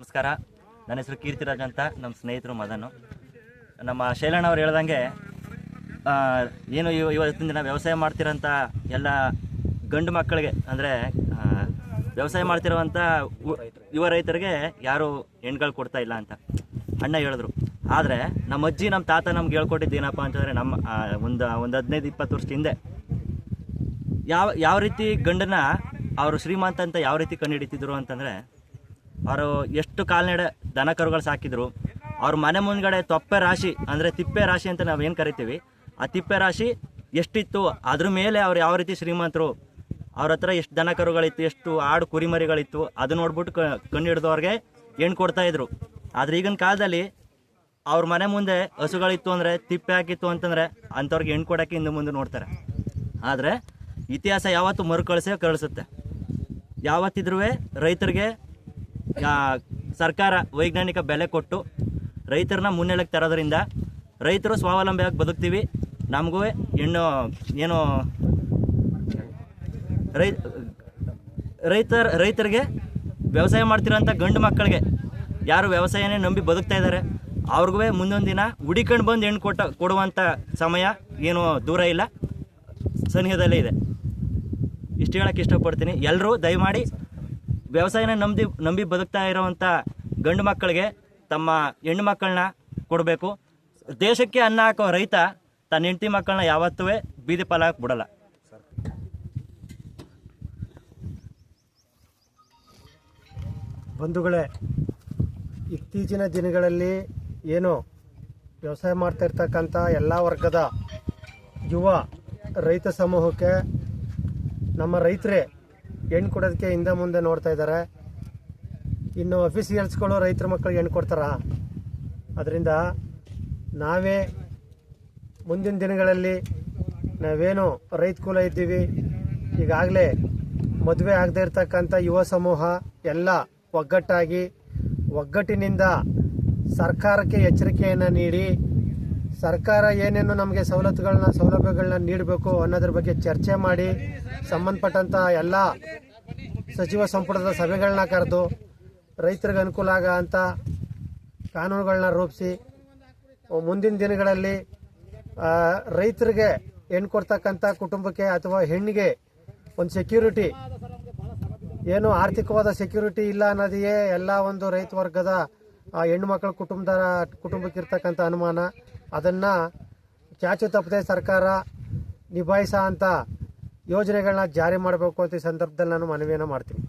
ನಮಸ್ಕಾರ. ನನ್ನ ಹೆಸರು ಕೀರ್ತಿರಾಜ್ ಅಂತ, ನಮ್ಮ ಸ್ನೇಹಿತರು ಮದನು. ನಮ್ಮ ಶೈಲಣ್ಣ ಅವ್ರು ಹೇಳ್ದಂಗೆ ಏನು ಇವ ಇವತ್ತಿನ ದಿನ ವ್ಯವಸಾಯ ಮಾಡ್ತಿರೋಂಥ ಎಲ್ಲ ಗಂಡು ಮಕ್ಕಳಿಗೆ, ಅಂದರೆ ವ್ಯವಸಾಯ ಮಾಡ್ತಿರೋವಂಥ ಯುವ ರೈತರಿಗೆ ಯಾರು ಹೆಣ್ಗಳು ಕೊಡ್ತಾ ಇಲ್ಲ ಅಂತ ಅಣ್ಣ ಹೇಳಿದ್ರು. ಆದರೆ, ನಮ್ಮ ಅಜ್ಜಿ, ನಮ್ಮ ತಾತ ನಮ್ಗೆ ಹೇಳ್ಕೊಟ್ಟಿದ್ದು ಏನಪ್ಪ ಅಂತಂದರೆ ನಮ್ಮ ಒಂದು ಒಂದು ಹದಿನೈದು, ಇಪ್ಪತ್ತು ವರ್ಷದ ಹಿಂದೆ, ಯಾವ ಯಾವ ರೀತಿ ಗಂಡನ ಅವರು ಶ್ರೀಮಂತ ಅಂತ ಯಾವ ರೀತಿ ಕಂಡುಹಿಡಿತಿದ್ರು ಅಂತಂದರೆ ಅವರು ಎಷ್ಟು ಕಾಲ್ನಡೆ ದನ ಕರುಗಳು ಸಾಕಿದ್ರು, ಅವ್ರ ಮನೆ ಮುಂದ್ಗಡೆ ತೊಪ್ಪೆ ರಾಶಿ, ಅಂದರೆ ತಿಪ್ಪೆ ರಾಶಿ ಅಂತ ನಾವು ಏನು ಕರಿತೀವಿ, ಆ ತಿಪ್ಪೆ ರಾಶಿ ಎಷ್ಟಿತ್ತು, ಅದ್ರ ಮೇಲೆ ಅವ್ರು ಯಾವ ರೀತಿ ಶ್ರೀಮಂತರು, ಅವ್ರ ಹತ್ರ ಎಷ್ಟು ದನ ಕರುಗಳಿತ್ತು, ಎಷ್ಟು ಆಡು ಕುರಿಮರಿಗಳಿತ್ತು, ಅದು ನೋಡ್ಬಿಟ್ಟು ಕ, ಕಣ್ಣು ಹಿಡ್ದವ್ರಿಗೆ ಕೊಡ್ತಾ ಇದ್ರು. ಆದ್ರೆ ಈಗಿನ ಕಾಲದಲ್ಲಿ ಅವ್ರ ಮನೆ ಮುಂದೆ ಹಸುಗಳಿತ್ತು ಅಂದರೆ, ತಿಪ್ಪೆ ಹಾಕಿತ್ತು ಅಂತಂದರೆ ಅಂಥವ್ರಿಗೆ ಹೆಣ್ಣು ಕೊಡೋಕ್ಕೆ ಹಿಂದೆ ಮುಂದೆ ನೋಡ್ತಾರೆ. ಆದರೆ ಇತಿಹಾಸ ಯಾವತ್ತೂ ಮರುಕಳಿಸೇ ಕಳಿಸುತ್ತೆ. ಯಾವತ್ತಿದ್ರೂ ರೈತರಿಗೆ ಸರ್ಕಾರ ವೈಜ್ಞಾನಿಕ ಬೆಲೆ ಕೊಟ್ಟು ರೈತರನ್ನ ಮುನ್ನೆಲೆಗೆ ತರೋದ್ರಿಂದ ರೈತರು ಸ್ವಾವಲಂಬಿಯಾಗಿ ಬದುಕ್ತೀವಿ. ನಮಗೂ ಹೆಣ್ಣು ಏನು ರೈ, ರೈತರ, ರೈತರಿಗೆ ವ್ಯವಸಾಯ ಮಾಡ್ತಿರೋಂಥ ಗಂಡು ಮಕ್ಕಳಿಗೆ ಯಾರು ವ್ಯವಸಾಯನೇ ನಂಬಿ ಬದುಕ್ತಾ ಇದ್ದಾರೆ, ಅವ್ರಿಗೂ ಮುಂದೊಂದು ದಿನ ಹುಡಿಕೊಂಡು ಬಂದು ಹೆಣ್ಣು ಕೊಟ್ಟ, ಕೊಡುವಂಥ ಸಮಯ ಏನು ದೂರ ಇಲ್ಲ, ಸನಿಹದಲ್ಲೇ ಇದೆ. ಇಷ್ಟು ಹೇಳೋಕ್ಕೆ ಇಷ್ಟಪಡ್ತೀನಿ. ಎಲ್ಲರೂ ದಯಮಾಡಿ ವ್ಯವಸಾಯನ ನಂಬಿ ನಂಬಿ ಬದುಕ್ತಾ ಇರೋವಂಥ ಗಂಡು ಮಕ್ಕಳಿಗೆ ತಮ್ಮ ಹೆಣ್ಣು ಮಕ್ಕಳನ್ನ ಕೊಡಬೇಕು. ದೇಶಕ್ಕೆ ಅನ್ನ ಹಾಕೋ ರೈತ ತನ್ನ ಹೆಂಡತಿ ಮಕ್ಕಳನ್ನ ಯಾವತ್ತೂ ಬೀದಿ ಪಾಲಾಕ್ ಬಿಡಲ್ಲ. ಬಂಧುಗಳೇ, ಇತ್ತೀಚಿನ ದಿನಗಳಲ್ಲಿ ಏನು ವ್ಯವಸಾಯ ಮಾಡ್ತಾ ಇರ್ತಕ್ಕಂಥ ಎಲ್ಲ ವರ್ಗದ ಯುವ ರೈತ ಸಮೂಹಕ್ಕೆ ನಮ್ಮ ರೈತರೇ ಹೆಣ್ಣು ಕೊಡೋದಕ್ಕೆ ಹಿಂದೆ ಮುಂದೆ ನೋಡ್ತಾ ಇದ್ದಾರೆ ಇನ್ನು ಅಫಿಸಿಯಲ್ಸ್ಗಳು ರೈತರ ಮಕ್ಕಳಿಗೆ ಹೆಣ್ಣು ಕೊಡ್ತಾರ? ಅದರಿಂದ ನಾವೇ ಮುಂದಿನ ದಿನಗಳಲ್ಲಿ ನಾವೇನು ರೈತ ಕುಲ ಇದ್ದೀವಿ. ಈಗಾಗಲೇ ಮದುವೆ ಆಗದೆ ಇರ್ತಕ್ಕಂಥ ಯುವ ಸಮೂಹ ಎಲ್ಲ ಒಗ್ಗಟ್ಟಾಗಿ, ಒಗ್ಗಟ್ಟಿನಿಂದ ಸರ್ಕಾರಕ್ಕೆ ಎಚ್ಚರಿಕೆಯನ್ನು ನೀಡಿ, ಸರ್ಕಾರ ಏನೇನು ನಮಗೆ ಸವಲತ್ತುಗಳನ್ನ ಸೌಲಭ್ಯಗಳನ್ನ ನೀಡಬೇಕು ಅನ್ನೋದ್ರ ಬಗ್ಗೆ ಚರ್ಚೆ ಮಾಡಿ ಸಂಬಂಧಪಟ್ಟಂಥ ಎಲ್ಲ ಸಚಿವ ಸಂಪುಟದ ಸಭೆಗಳನ್ನ ಕರೆದು ರೈತರಿಗೆ ಅನುಕೂಲ ಆಗ ಅಂತ ಕಾನೂನುಗಳನ್ನ ರೂಪಿಸಿ, ಮುಂದಿನ ದಿನಗಳಲ್ಲಿ ರೈತರಿಗೆ ಹೆಣ್ಣು ಕೊಡ್ತಕ್ಕಂಥ ಕುಟುಂಬಕ್ಕೆ ಅಥವಾ ಹೆಣ್ಣಿಗೆ ಒಂದು ಸೆಕ್ಯೂರಿಟಿ ಏನು ಆರ್ಥಿಕವಾದ ಸೆಕ್ಯೂರಿಟಿ ಇಲ್ಲ ಅನ್ನೋದೆಯೇ ಎಲ್ಲ ಒಂದು ರೈತ ವರ್ಗದ ಹೆಣ್ಣು ಮಕ್ಕಳ ಕುಟುಂಬದ, ಕುಟುಂಬಕ್ಕೆ ಇರ್ತಕ್ಕಂಥ ಅನುಮಾನ. ಅದನ್ನು ಚಾಚು ತಪ್ಪದೆ ಸರ್ಕಾರ ನಿಭಾಯಿಸ ಅಂತ ಯೋಜನೆಗಳನ್ನ ಜಾರಿ ಮಾಡಬೇಕು ಅಂತ ಈ ಸಂದರ್ಭದಲ್ಲಿ ನಾನು ಮನವಿಯನ್ನು ಮಾಡ್ತೀನಿ.